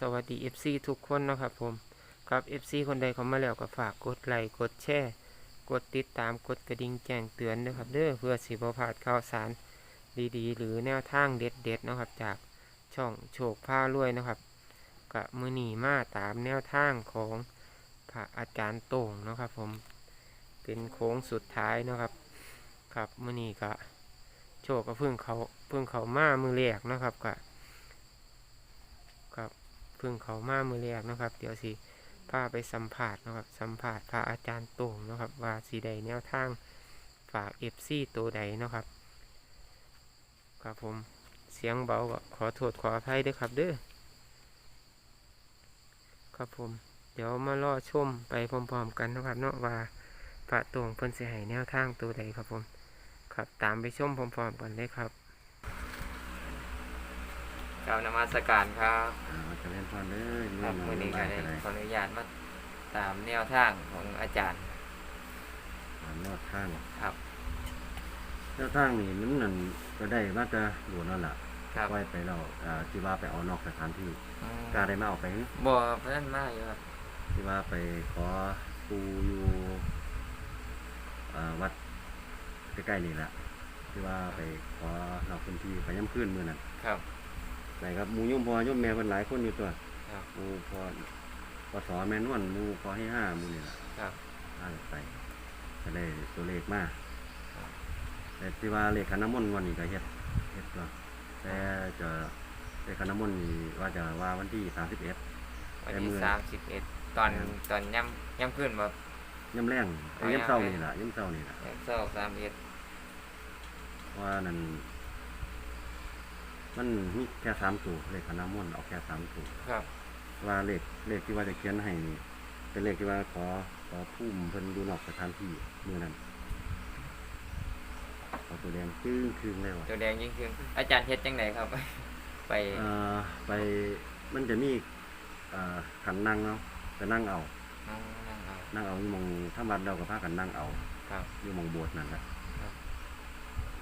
สวัสดี FC ทุกคนนะครับผมครับ FC คนใดเข้ามาแล้วก็ฝากกดไลค์กดแชร์กดติดตามกดกระดิ่งแจ้งเตือนด้วยครับเด้อเพื่อสิบพลาดข่าวสารดีๆ หรือแนวทางเด็ดๆนะครับ จากช่องโชคผ้ารวยนะครับกะมือหนีมาตามแนวทางของพระอาจารย์โต่งนะครับ ผมเป็นโค้งสุดท้ายนะครับ ครับมือหนีกะโชคก็เพิ่งเขาเพิ่งเขามามือแรกนะครับกะครับ พึ่งเขามามือแรกนะครับ เดี๋ยวสิพาไปสัมผัสนะครับ สัมผัสพระอาจารย์โต่งนะครับ ว่าสีใดแนวทางฝากเอฟซีตัวใดนะครับ ครับผมเสียงเบาก็ขอโทษขออภัยด้วยครับเด้อครับผม เดี๋ยวมารอชมไปพร้อมๆกันนะครับ เนาะว่าพระโต่งเพิ่นเสิให้แนวทางตัวใดครับผม ครับตามไปชมพร้อมๆกันเลยครับ กล่าวนมัสการครับอ่าเจะเล่นพรเลยครับเรื่วัอนงนี้ก็บ้านได้ก็ได้ขออนุญาตมาตามแนวทางของอาจารย์อ่านอดข้างครับเจ้าทางนี่มันนั่นก็ได้มาจะหลวนั่นแหละครับไว้ไปเราอ่าที่ว่าไปเอานอกสถานที่อืมกล้าได้มาเอาไปบ่เพื่อนมาอยู่ครับที่ว่าไปขอปูอยู่อ่าวัดใกล้ๆนี่แหละที่ว่าไปขอนอกพื้นที่ไปย่ำขึ้นมือนั่นครับ ไปครับหมูยุ่มพอย่มแม่เป็นหลายคนอยู่ตัวครับหมูพอพอสอแม่นวลหมูพอให้ห้าหมูนี่แหละครับ ห้าไปก็ได้ตัวเลขมาครับ แต่ที่ว่าเลขขันน้ำมนต์วันนี้ก็เฮ็ดเฮ็ดตัวแต่จะเลขขันน้ำมนต์นี่ว่าจะว่าวันที่สามสิบเอ็ด วันแต่ที่มื้อสามสิบเอ็ดตอนครับ ตอนย่ำย่ำขึ้นแบบย่ำแรงอ๋อย่ำเศร้าย่ำแลงนี่แหละย่ำเศร้านี่แหละ ย่ำเศร้าสามเอ็ดว่านั่น มันมีแค่สามตัวเลขขันน้ำมนต์เอาแค่สามตัวครับ ว่าเลขเลขที่ว่าจะเขียนให้นี่เป็นเลขที่ว่าขอขอพุ่มเพิ่นดูนอกสถานที่มือนั้นเอาตัวแดงจึ้งคืนเลยว่ะตัวแดงยิ่งขึ้นอาจารย์เฮ็ดจังไหนครับ ไปเอ่อไปมันจะมีเอ่อขันนั่งเนาะจะนั่งเอา นั่งนั่งเอานั่งเอาอยู่หมองถ้าวัดเราก็พากันนั่งเอาครับอยู่หมองโบสถ์นั่นแหละครับ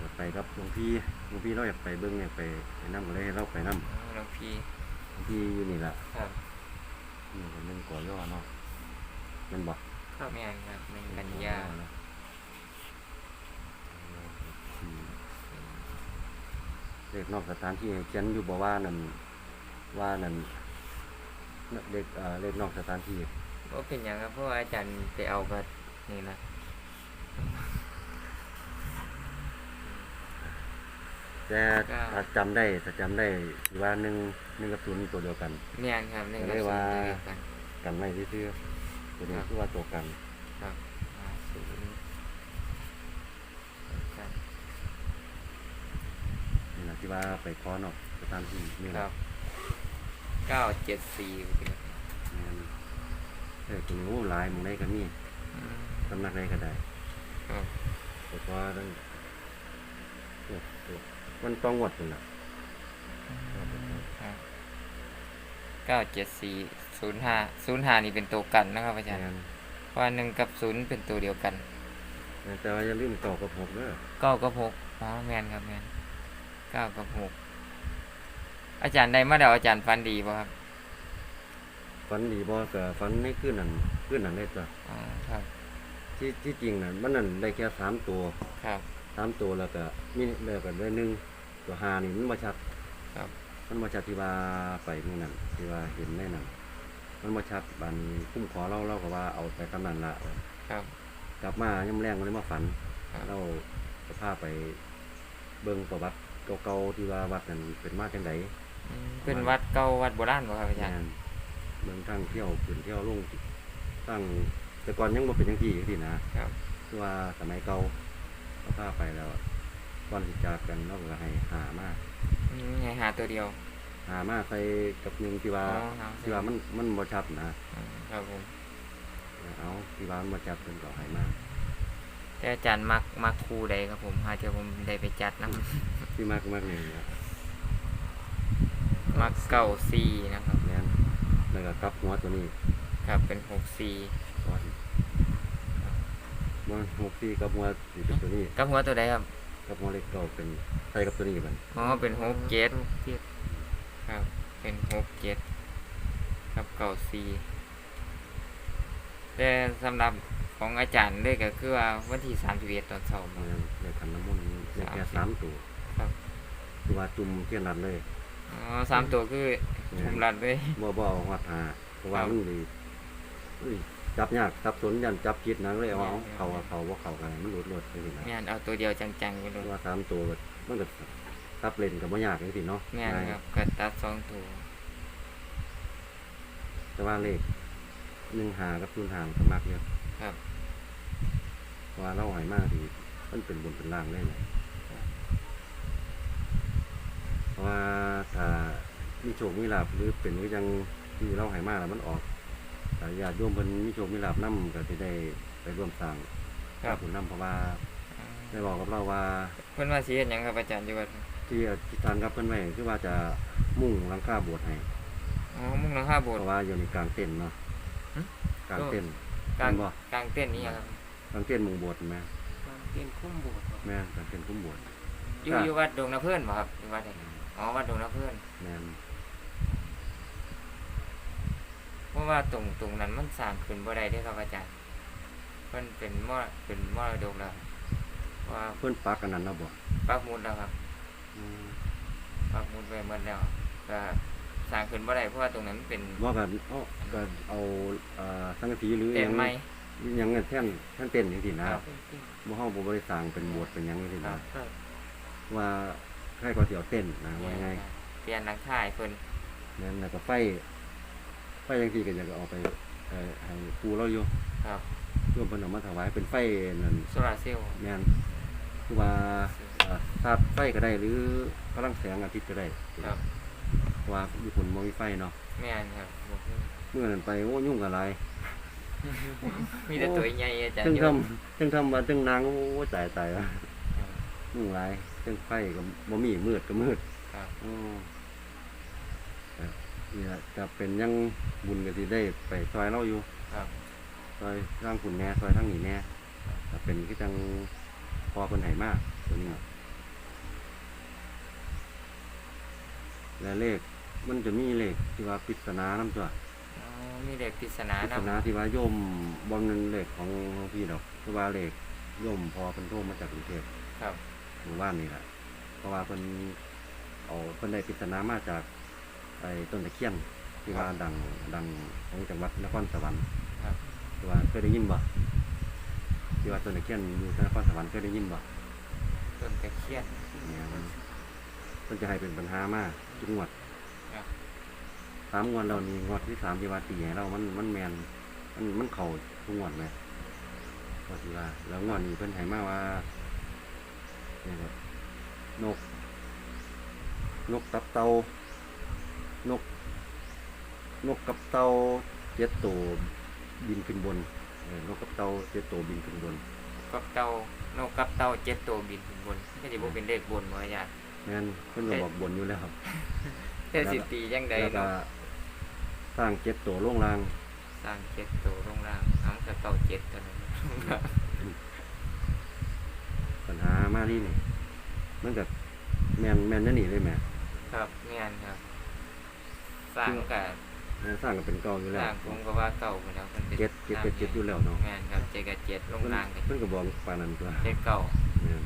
เดี๋ยวไปกับหลวงพี่หลวงพี่เราอยากไปเบิ้งอยากไปไปนั่งก็เลยให้เราไปนั่งอ๋อหลวงพี่หลวงพี่อยู่นี่แหละครับนี่เป็นเรื่องก่อย่อเนาะแมันบอกครับแม่นครับหนึ่งกันยาเนาะเด็กนอกสถานที่เขียนอยู่บอกว่านั่นว่านั่นเด็กเอ่อเด็กนอกสถานที่ก็เป็นอย่างครับเพราะว่าอาจารย์ไปเอาก็นี่นะ แต่ก็ถ้าจำได้ถ้าจำได้ที่ว่าหนึ่งหนึ่งกับศูนย์ตัวเดียวกัน แม่นครับหนึ่งก็กับเลยศูนว่าย์เดียวกัน กันไม่ซื่อๆตัวนี้ครับคือว่าตัวกันครับห้าศูนย์ครับนี่นะที่ว่าไปคอนอกสถานที่นี่คแหรัละบเก้าเจ็ดสี่แม่นเออตัวนี้โอ้หลายหมึงได้ก็มีสำนักใดก็ได้ครับ แต่ว่าตั้งโอ้โห มันต้องงวดเป็นละครับเก้าเจ็ดสี่ศูนย์ห้าศูนย์ห้านี่เป็นตัวกันนะครับอาจารย์แม่นเพราะว่าหนึ่งกับศูนย์เป็นตัวเดียวกัน แต่ว่าอย่าลืมต่อกับหกเด้อเก้ากับหกอ๋อแมนครับแมนเก้ากับหกอาจารย์ได้มาเดี๋ยวอาจารย์ฟันดีป่ะครับฝันดีบ่ก็ฝันในคืนนั้นคืนนั้นได้จ้ะอ๋อครับที่ที่จริงน่ะมันนั่นได้แค่สามตัว ครับสามตัวแล้วก็มีเลิกกันด้วยหนึ่ง ตัวหานี่มันมาชัดครับ มันมาชัดที่ว่าไปมื่อนั้นที่ว่าเห็นแน่นั่นมันมาชัดบันคุ้มขอเราเราก็ว่าเอาไปคำนั้นละครับ กลับมาย่ำแรงมันเลยมาฝันครับเราจะพาไปเบิ่งประวัติเก่าๆที่ว่าวัดนั้นเป็นมาจังไดอืมเป็นวัดเก่าวัดโบราณป่ะครับอาจารย์แม่นเบิ่งทางเที่ยวขึ้นเที่ยวลงตั้งแต่ก่อนยังบ่เป็นจังที่ที่นะครับคือว่าสมัยเก่าเราพาไปแล้ว ก่อนสิจากกันเราก็ให้หามาอืมให้หาตัวเดียว หามาใส่กับหนึ่งที่ว่าอ๋อหาใส่ที่ว่ามันมันบ่ชัดนะ อืมครับผม เอาที่ว่ามันบ่ชัดเพิ่นก็ให้มาแต่อาจารย์มักมักครูใดครับผมหาเดี๋ยวผมได้ไปจัดนะ ที่มากมากนี่ครับมักเก้าสี่นะครับ แม่นแล้วก็กลับหัวตัวนี้ครับเป็นหกสี่ก่อนมันหกสี่กับหัวสิเป็นตัวนี้กับหัวตัวใดครับ กับหัวเล็กเก่าเป็นใส่กับตัวนี้บัดอ๋อเป็นหกเจ็ดครับ เป็นหกเจ็ดกับเก่าซีแต่สำหรับของอาจารย์เลยก็คือว่าวันที่สามสิบเอ็ดตอนเช้าเพราะฉะนั้นในขันน้ำมนต์ในแค่สามตัวครับคือว่าจุ่มเทียนรัดเลยอ๋อสามตัวคือชุมรัดเลยบ่บ่เอาหัดหาเพราะว่าครับมันดีอุ้ย จับยากสับสนยันจับผิดนะเลยเอาแม่นเขาว่าเขาว่าเขากันมันหลุดหลุดไปสินะแม่นเอาตัวเดียวจังๆไปเพเลยราะว่าสามตัวก็มันก็ซับเลนกับบ่ยากจังซี่เนาะแม่นง่ายครับก็ตัดสองตัวแต่ว่าเลขหนึ่งหากับศูนย์หามันก็มากเยอะครับเพราะว่าเราใหายมากที่มันเป็นบนเป็นล่างได้เลยเพราะว่าถ้ามีโชคมีลาบหรือเป็นก็ยังที่เราใหายมากแล้วมันออก แต่ญาติโยมเพิ่นมีโชคมีลาบนํก็สิได้ไปร่วมสร้างครับบุญนํเพราะว่าอ๋อได้บอกกับเราว่าเพิ่นว่าสิเฮ็ดหยังครับอาจารย์อยู่วัดที่อธิษฐานกับเพิ่นไว้คือว่าจะมุ่งหลังคาโบสถ์ให้อ๋อมุ่งหลังคาโบเพสถ์ ราะว่าอยู่ในกลางเต็นท์เนาะหึ กลางเต็นท์ กลางแม่นบ่ กลางเต้นนี่ครับกลางเต็นท์มุงโบสถ์แม่เป็นคุ้มโบสถ์บ่แม่นกลางเต็นท์คุ้มโบสถ์ อยู่ครับ อยู่วัดดงนาเพิ่นบ่ครับอยู่วัดไหนอ๋อวัดดงนาเพิ่นแม่น เพราะว่าตรงตรงนั้นมันสร้างขึ้นบ่ได้เด้อครับอาจารย์มันเป็นมรเป็นมรดกแล้วเพราะว่าเพิ่นปักอันนั้นเนาะบ่ปักหมุดแล้วครับอืมปักหมุดไว้หมดแล้วก็สร้างขึ้นบ่ได้เพราะว่าตรงนั้นมันเป็นว่ากันเอาก็เอาเอ่อสังกะสีหรือเต็นหยังไม้หยังแท่นแท่นเต็นท์จังซี่นะครับเป็นจริงบ่เฮาบ่บ่ได้สร้างเป็นโบสถ์เป็นหยังจังซี่ครันะบครับว่าใครก็สิเอาเต็นท์นะว่าไงเปลี่ยนหลังคาให้เพิ่นแม่นแล้วก็ไฟ ไฟจังซี่ก็อยากจะเอาไปเอ่อให้ปู่เราอยู่ครับรวมเพิ่นเอามาถวายเป็นไฟนั่นโซลาร์เซลล์แม่นคือว่าเอ่อชาร์จไฟก็ได้หรือพลังแสงอาทิตย์ก็ได้ครับเพราะว่าญี่ปุ่นบ่มีไฟเนาะแม่นครับบ่มีเมื่อนั้นไปโอ้ยุ่งกับหลาย มีแต่ตัวใหญ่อาจารย์จึงเยทอะำจึงทำมาจึงนางโอ้ตายตายว่ะยุ่งหลายจึงไฟก็บ่มีมืดก็มืดครับ อ๋อแต่ นี่ล่ะจะเป็นยังบุญก็สิได้ไปซอยเราอยู่ครับ ซอยทางคุณแหน่ซอยทางนี้แหน่ถ้าเป็นคือจังพอเพิ่นให้มากตัวนี้และเลขมันจะมีเลขที่ว่าปริศนานํตัว อ๋อมีเด็กปริศนาปริศนำนาที่ว่าโยมบ่แม่นเลขของหลวงพี่ดอกคือว่าเลขโยมพอเพิ่นโทรมาจากกรุงเทพครับ หมู่บ้านนี่แหละเพราะว่าเพิ่นเอาเพิ่นได้ปริศนามาจาก ไอ้ต้นตะเคียนที่ว่าดังดังของจังหวัดนครสวรรค์ครับที่ว่าเคยได้ยินบ่ที่ว่าต้นตะเคียนอยู่นครสวรรค์เคยได้ยินบ่ต้นตะเคียนเนี่ยมันเพิ่นจะให้เป็นปัญหามากทุกงวดครับสามงวดเรานี่งวดที่สามที่ว่าตีให้เรามันมันแมนมันมันเข้าทุกงวดไหมก็สิว่าแล้วงวดนี้เพิ่นให้มาว่าเนี่ยครับนก นกตับเตา นก นกกับเตาเจ็ดตัวบินขึ้นบนเออนกกับเตาเจ็ดตัวบินขึ้นบนกับเต่านกกับเต่าเจ็ดตัวบินขึ้นบนก็สิบ่เป็นเลขบนบ่อาจารย์แม่นเพิ่นก็บอกบนอยู่แล้วครับแต่สิตีจังใดแล้วก็เนาะสร้างเจ็ดตัวลงรางสร้างเจ็ดตัวลงล่างเอากับเต่าเจ็ดตัวนั้นปัญหามาที่นี่มันกับแมนแมนนั่นนี่เลยแหม่ครับแม่นครับ สร้างกับแมนสร้างก็เป็นเก่าอยู่สแล้วร้างผมก็ว่าเก่าไปแล้วมันเป็นเจ็ดเจ็ดเจ็ดเจ็ดอยู่แล้วเนาะแม่นครับเจ็ดกับเจ็ดลงเพิ่นล่างกันเพิ่นก็บอกปานนั้นตัวเจ็ดเก่าแม่น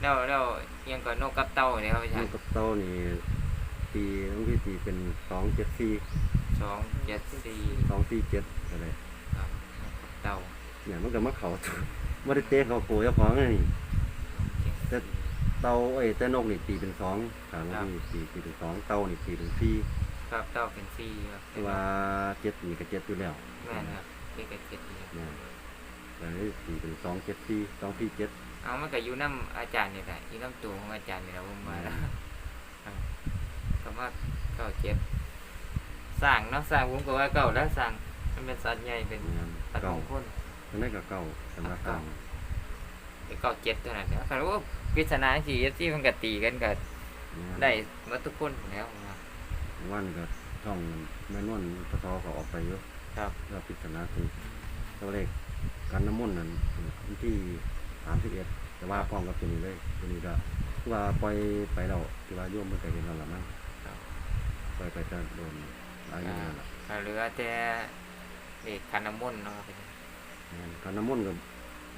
แล้วแล้วยังก็นกกับเต่าเนี่ยครับอาจารนย์กกับเต้านี่ตีต้องพี่ตีเป็นสองเจ็ดสี่สองเจ็ดสี่สองสี่เจ็ดก็ได้ครับนกกับเต่าเนี่ยมันก็มาเขาไม่ได้เตะเขาโกยเจ้าของเลยนี่ เจ็ดเต้าเอ้ยแต่นกนี่ตีเป็นสองสามพี่ตีตีเป็นสองเต้านี่ตีเป็นสี่ ครับเต่าเป็นสี่ครับแต่ว่าเจ็ดนี่ก็เจ็ดอยู่แล้วแม่นครับเจ็ดกับเจ็ดนี่ครับแม่นแต่นี่ตีเป็นสองเจ็ดสี่สองสี่เจ็ดเอามันก็อยู่น้ำอาจารย์นี่แหละอยู่น้ำตัวของอาจารย์นี่แหละผมว่าแล้วครับก็ว่าเก่าเจ็ดสร้างเนาะสร้างผมก็ว่าเก่าแล้วสร้างมันเป็นสัตว์ใหญ่เป็นแม่นสัตว์เก่ามงคลทั้งนั้นก็เก่าสำหรับต่างเป็นเก่าเจ็ดเท่านั้นเดียวคันว่าปริศนาสี่ที่มันก็ตีกันก็ได้หมาทุกคนแล้วผม ว่าวันก็ช่องแม่นวลปตก็ออกไปเยอะครับแล้วพิจารณาคือตัวเลขการน้ำมนต์นั้นวันที่สามสิบเอ็ดแต่ว่าพร้อมกับตัวนี้เลยตัวนี้ก็คือว่าปล่อยไปเราที่ว่าโยมเมื่อไกเห็นเราละมั้งครับปล่อยไปจะโดนอะไรอย่างเงี้ยละกก็เหลือแต่เลขคันน้ำมนต์เนาะครับอาจารย์แม่นก็น้ำมนต์ก็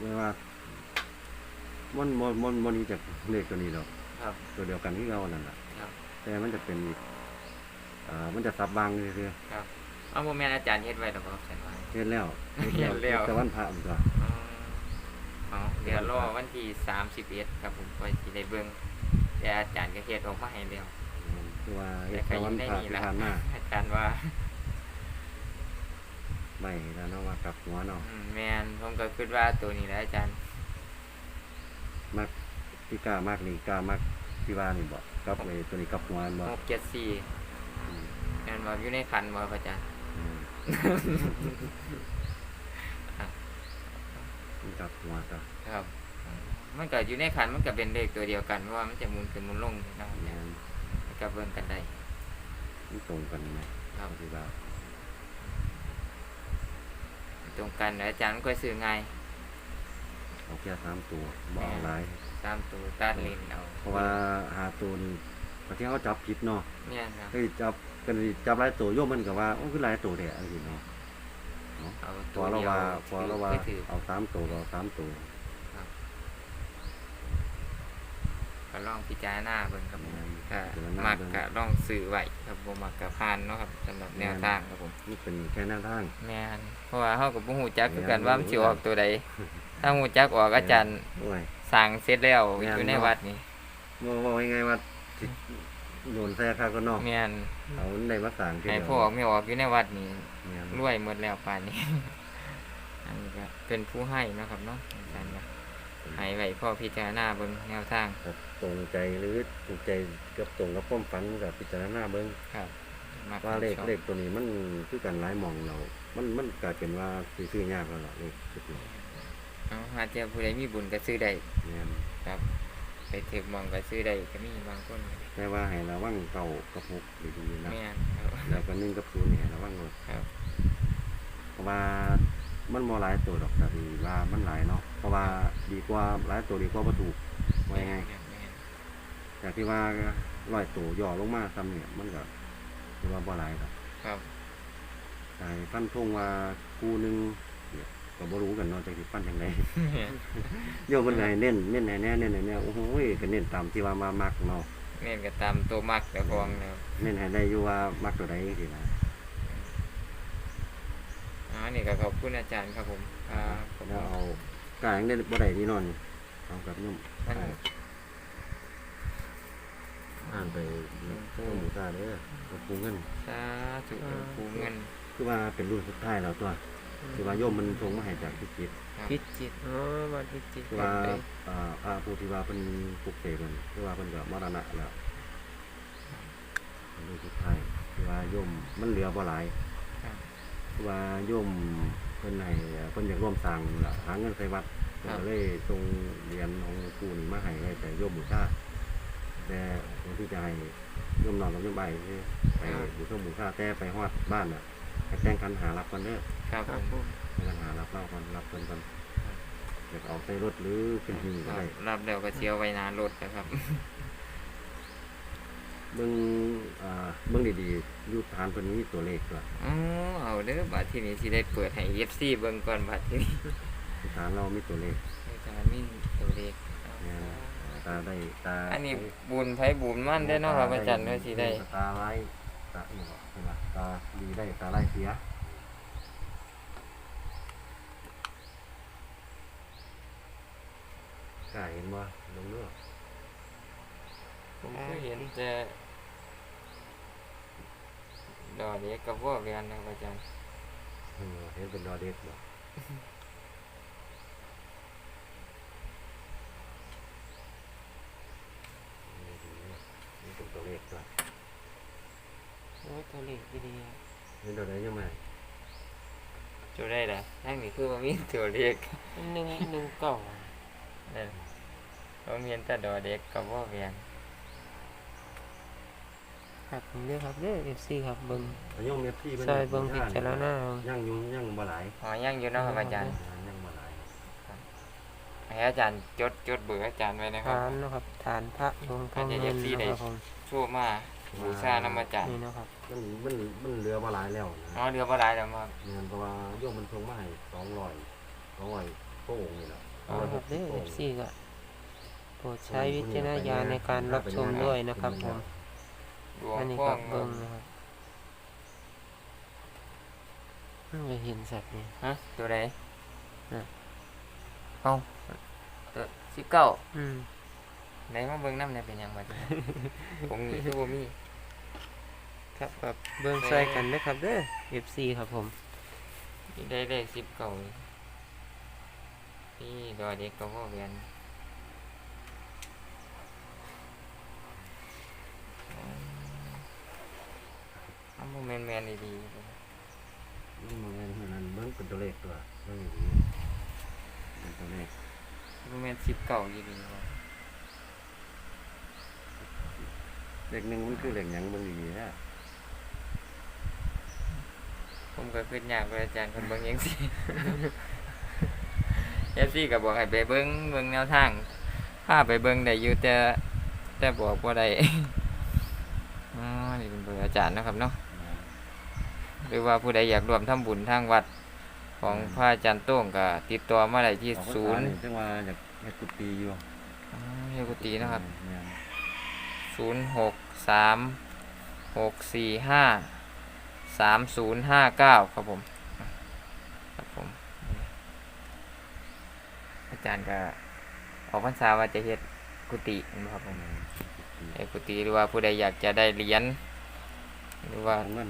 ไม่ว่ามันมันมันมันนี้จากเลขตัวนี้หรอกครับตัวเดียวกันที่เรานั่นแหละครับแต่มันจะเป็น อ่ามันจะสับบางเรื่อยครับเอาโมแมนอาจารย์เฮ็ดไว้หรอครับอาจารย์ว่า ๆเฮ็ดแล้วเฮ็ดแล้ว แต่วันพระมันก็อ๋อเอาเดี๋ยวรอวันที่สามสิบเอ็ดครับผมค่อยสิได้เบิ่งแต่อาจารย์ก็เฮ็ดออกมาให้แล้วคือว่าเฮ็แต่ดก็แต่อวันยู่ในพระนี้ที่ละผ่านมาอาจารย์ว่า ไม่แล้วเนาะว่ากลับหัวเนาะอืมแมนผมก็คิดว่าตัวนี้แหละอาจารย์มักที่กล้ามากนี่กล้ามากที่ว่านี่บ่กลับไอ้ตัวนี้กลับหัวบ่หกเจ็ดสี่ อืมแมนว่าอยู่ในคันบ่ครับอาจารย์อืมมันกลับหัวก็ครับอืมมันก็อยู่ในคันมันก็เป็นเลขตัวเดียวกันเพราะว่ามันจะหมุนขึ้นหมุนลงนะครับแม่นมันก็เบิ่งกันได้มันตรงกันไหมครับที่ว่าตรงกันแล้วอาจารย์มันก็ซื้อง่ายเอาแค่สามตัวบ่เอาหลายตามตัวตัดเลนเอาเพราะว่าหาตัวนี่บางทีเขาจับผิดเนาะแม่นครับเฮ้ยจับ กันสิจับหลายตัวโยมมันก็ว่าโอ้คือหลายตัวแท้อันนี้เนาะเอาพตัวอเราเดียวว่าพอเราว่าไปถือเอาสามตัวก็เอาสามตัวก็ลองพิจารณาเบิ่งครับผมก็เดี๋ยวมัมากเบิ่งกะลองซื้อไว้ครับบ่มักกะพานเนาะครับสำหรับแนวทางครับผมนี่เป็นแค่แนวทาง แม่นเพราะว่าเฮาก็บ่ฮู้จักคือกันแม่นว่ามันสิออกตัวใดถ้าฮู้จักออกอาจารย์ โอ้ยสั่งเสร็จแล้วแม่นอยู่ในเนาะวัดนี่ว่าว่ายังไงว่าสิ โดนแท้ค่าก็นอกแม่นเอาได้มาสั่งทีให้เดียวพวกออกไม่ออกอยู่ในวัดนี่แม่นรวยหมดแล้วป่านนี้ อันนี้ก็เป็นผู้ให้เนาะครับเนาะอาจารย์ก็ให้ไว้พ่อพิจารณาเบิ่งแนวทางครับตรงใจหรือถูกใจกับตรงกับความฝันกับพิจารณาเบิ่งครับมักว่าเลขชอบเลขตัวนี้มันคือกันหลายหมองเรา มันมันกลายเป็นว่าสิซื้อยากแล้วล่ะเลขชุดนี้เอาหาเจ้าผู้ใดมีบุญก็ซื้อได้แม่นครับ ไปถึกหมองก็ซื้อได้ก็มีบางคนแต่ว่าให้ระวังเก่ากับหกดีๆนะแม่นครับแล้วก็หนึ่งกับศูนย์เนี่ยระวังหมดครับเพราะว่ามันมอหลายตัวดอกแต่ดีว่ามันหลายเนาะเพราะว่าดีกว่าหลายตัวดีกว่าวัตถุว่ายังไงแม่นแม่นจากที่ว่าร้อยตัวย่อลงมาซ้ำเนี่ยมันก็คือว่าบ่หลายดอกครับแต่ฟันทงว่าคู่หนึงเนี่ย ก็บ่รู้กันเนาะจะสิฟันจังไดโยมมันก็ให้เน้นเน้นให้แน่เน้นให้แน่โอ้โหก็เน้นตามที่ว่ามามักเนาะแม่นก็ตามตัวมักแต่ฟองแล้วเน้นให้ได้อยู่ว่ามักตัวใดจังซี่นะอ๋อนี่ก็ขอบคุณอาจารย์ครับผมครับขอบแล้วคุณเอากายยังได้บ่ได้นี่นอนนี่เอากับนุ่มมันอ่านไปเพิ่มหมูตาเด้อกับปูเงินสาธุปูเงิน คือว่าเป็นรุ่นสุดท้ายแล้วตัว คือว่าโยมมันส่งมาให้จากพิจิตรครับพิจิตรอ๋อวัดพิจิตรคือว่าอ่าพระผู้ที่ว่าเป็นปลุกเสกมันคือว่าเพิ่นก็มรณะแล้วเป็นรุ่นสุดท้ายคือว่าโยมมันเหลือบ่หลายครับคือว่าโยมเพิ่นให้เพิ่นอยากร่วมสร้างล่ะหาเงินใส่วัดเพิ่นก็เลยส่งเหรียญของหลวงปู่นี่มาให้ไว้แต่โยมบูชาแต่คนที่จะให้โยมนอนกับโยมใบคือไปบูชาบูชาแต่ไปฮอดบ้านน่ะให้ แต่งคันหารับกันเด้อครับคผรับมผมให้กันหารับเล่ากันรับเพิ่นกันอยากเอาใส่รถหรือเป็นหิ้งคก็รับได้รับแล้วก็เชียวไว้นานรถนะครับเบิ่งอ่าเบิ่งดีๆอยู่ฐานเพิ่นมีตัวเลขด้วยอ๋อเอาเด้อบัดทีนี้สิได้เปิดให้ FC เบิ่งก่อนบัดทีนี้ที่ฐานเรามีตัวเลขอาจารย์มีตัวเลขเนี่ยตาได้ตาอันนี้บุญไผบุญมั่นได้อเนาะครับอาจารย์ว่าสิได้ตาไล่ ตาอีกใช่ไหมตาดีได้ตาไล่เสียกล้าเห็นบ่ลงเลือกผมก็เห็นแต่ดอกเด็กกับพวกเรียนนะครับอาจารย์เออเห็นเป็นดอเด็กบ่นี่ดีเนี่ยนี่เป็นตัวเลขด้วย โอ้ยตัวเลขดีเห็นตัวไหนยังไงจูได้ละทั้งนี้คือว่ามีตัวเลขๆหนึ่งหนึ่งเก้านั่นผมเห็นแต่ดอกเด็กกับพวกเรียนครับผมเด้อครับเด้อ FC ครับเบิ่งอายุเมฟซี่ซอยเบิ่งพิจารณาเอาย่างอยุ่งย่างบ่หลายอ๋อยังอยู่เนาะครับอาจารย์ย่างบ่หลายให้อาจารย์จดจดเบอร์อาจารย์ไว้นะครัฐาบนเนาะครับฐานพระหลวงพ่ออาจจะเงิน FC ได้นะครับผมโชั่วมา บูชาน้ำอาจารย์นี่เนาะครับมันมันมันเหลือมาหลายแล้วอ๋อนะเรือบ่หลายแล้วครับเนี่ยเพราะว่าโยมมันทงมาให้สองร้อยสองร้อยพระองค์นี่แหละเอาละครับเด้อพระองค์ FC ก็โปรดใช้วิจารณญาณในการรับชมด้วยนะครับผมดวงอันนี้พ่อก็งเบิ่งนะครับเพิ่งจะเห็นสัตว์นี่ฮะตัวไหนน่ะเอาตัวสิบเก้าอืมไหนมาเบิ่งน้ำเนี่ยเป็นหยังไงผมนี่คือบ่มี ครับครับเบิ่งใส่กันนะครับเด้อ FC ครับผมนี่ได้เลขสิบเก้านี่นี่ดอเด็กกับพ่อเวียนเอันแมนแมนๆดีๆมันบ่แม่นเท่านั้นเบิ่งเป็นตัวเลขตัวเบิ่งดีๆเป็นตัวเลขประมาณสิบเก่าอยู่ดีครับเลขหนึ่งมันคือเลขหยังเบิ่งดีๆนะ ผม ก็ขึ้นยากเลยอาจารย์คนเบิ่งยังสิเอฟซีก็บอกให้ไปเบิ่งเบิ่งแนวทางพาไปเบิ่งได้อยู่แต่แต่บอกว่าได้อ๋อนี่เป็นเบอร์อาจารย์เนาะครับเนาะหรือว่าผู้ใดอยากรวมทำบุญทางวัดของพระอาจารย์โต้งก็ติดต่อมาได้ที่ออกพรรษาศูนย์จังว่าอยากเฮ็ดกุฏิอยู่อ๋อเฮียกุฏินะครับแม่นศูนย์หกสามหกสี่ห้า สามศูนย์ห้าเก้าครับผมครับผม อาจารย์ก็ออกพรรษาว่าจะเฮ็ดกุฏินะครับผมเฮ็ดกุฏิหรือว่าผู้ใดอยากจะได้เหรียญหรือว่าเงิน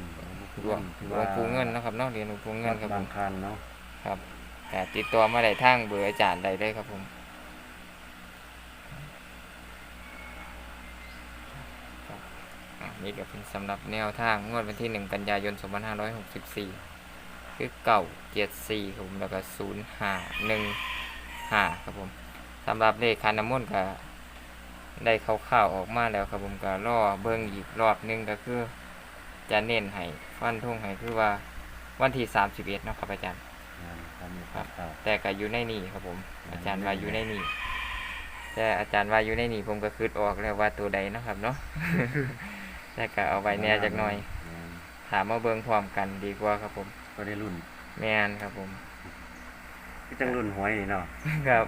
หลวงหลวงปู่เงินนะครับเนาะเหรียญหลวงปู่เงินครับผบามงคันเนาะครับแต่ติดต่อมาได้ทางเบอร์อาจารย์ได้เลยครับผมครับอะ นี่ก็เป็นสำหรับแนวทางงวดวันที่ 1 กันยายน 2564 คือเก่าเจ็ดสี่ครับผมแล้วก็ศูนย์ห้าหนึ่งห้าครับผมสำหรับเลขคันน้ำมนต์ก็ได้เข้าวๆออกมาแล้วครับผมก็รอเบิ่งอีกรอบหนึงก็คือ จะเน้นให้ฟันทุ่งให้คือว่าวันที่สามสิบเอ็ดนาะครับอาจารย์งานทำอยู่ครับครับแต่ก็อยู่ในนี่ครับผมอืมอาจารย์ว่าอยู่ในนี่แต่อาจารย์ว่าอยู่ในนี่ผมก็คืดออกแล้วว่าตัวใดเนาะครับเนาะ แต่ก็เอาไว้แหน่จักหน่อย แม่นถามมาเบิ่งพร้อมกันดีกว่าครับผม ก็ได้รุ่นแมนครับผมที่จังรุ่นหวยนี่เนาะครับ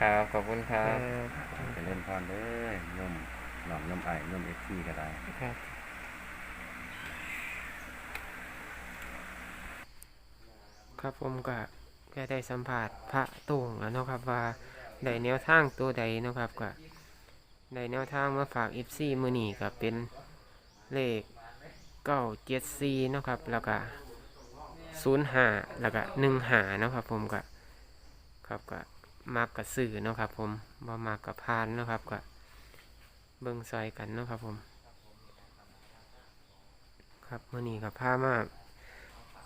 ครับขอบคุณครับไปเล่นพรเด้อยมหลอมยมไอยมเอฟซีก็ได้ ครับ ครับผมก็ก็ได้สัมผัสพระโต่งแล้วเนาะครับว่าได้แนวทางตัวใดเนาะครับก็ ได้แนวทางมาฝาก FC มือนี้ก็เป็นเลข974เนะครับ แล้วก็05แล้วก็15เนาะครับผมก็ครับก็มักกับสื่อนะครับผมบ่มักกับพานนะครับก็เบิ่งซอยกันนะครับผม ครับมือนี้กับผ้ามา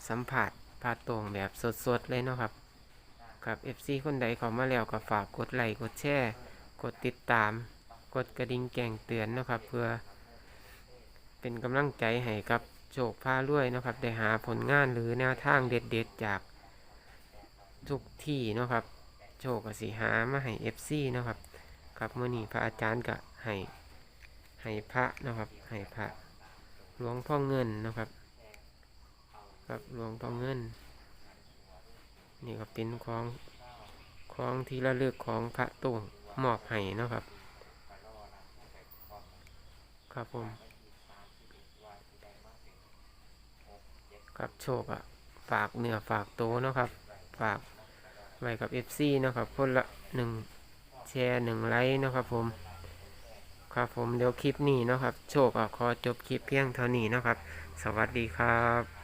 สัมผัสพาตรงแบบสดๆเลยนะครับกับ FC คนใดเขามาแล้วก็ฝากกดไลค์กดแชร์ กดติดตาม กดกระดิ่งแจ้งเตือนนะครับ เพื่อ เป็นกำลังใจให้กับโจกผ้ารวยนะครับ ได้หาผลงานหรือแนวทางเด็ดๆจากทุกที่นะครับโจกก็สิหามาให้ FC เนะครับครับเมื่อนี้พระอาจารย์ก็ให้ให้พระนะครับให้พระหลวงพ่อเงินนะครับครับหลวงพ่อเงิน นี่ก็เป็นของของที่ระลึกของพระตุงมอบให้นะครับ ครับผม ครับโชคอะฝากเนื้อฝากโตวเนาะครับ ฝากไว้กับ FC เนาะครับ คนละหนึ่งแชร์หนึ่งไลค์เนาะครับผม ครับผมเดี๋ยวคลิปนี้เนาะครับ โชคอะขอจบคลิปเพียงเท่านี้เนาะครับ สวัสดีครับ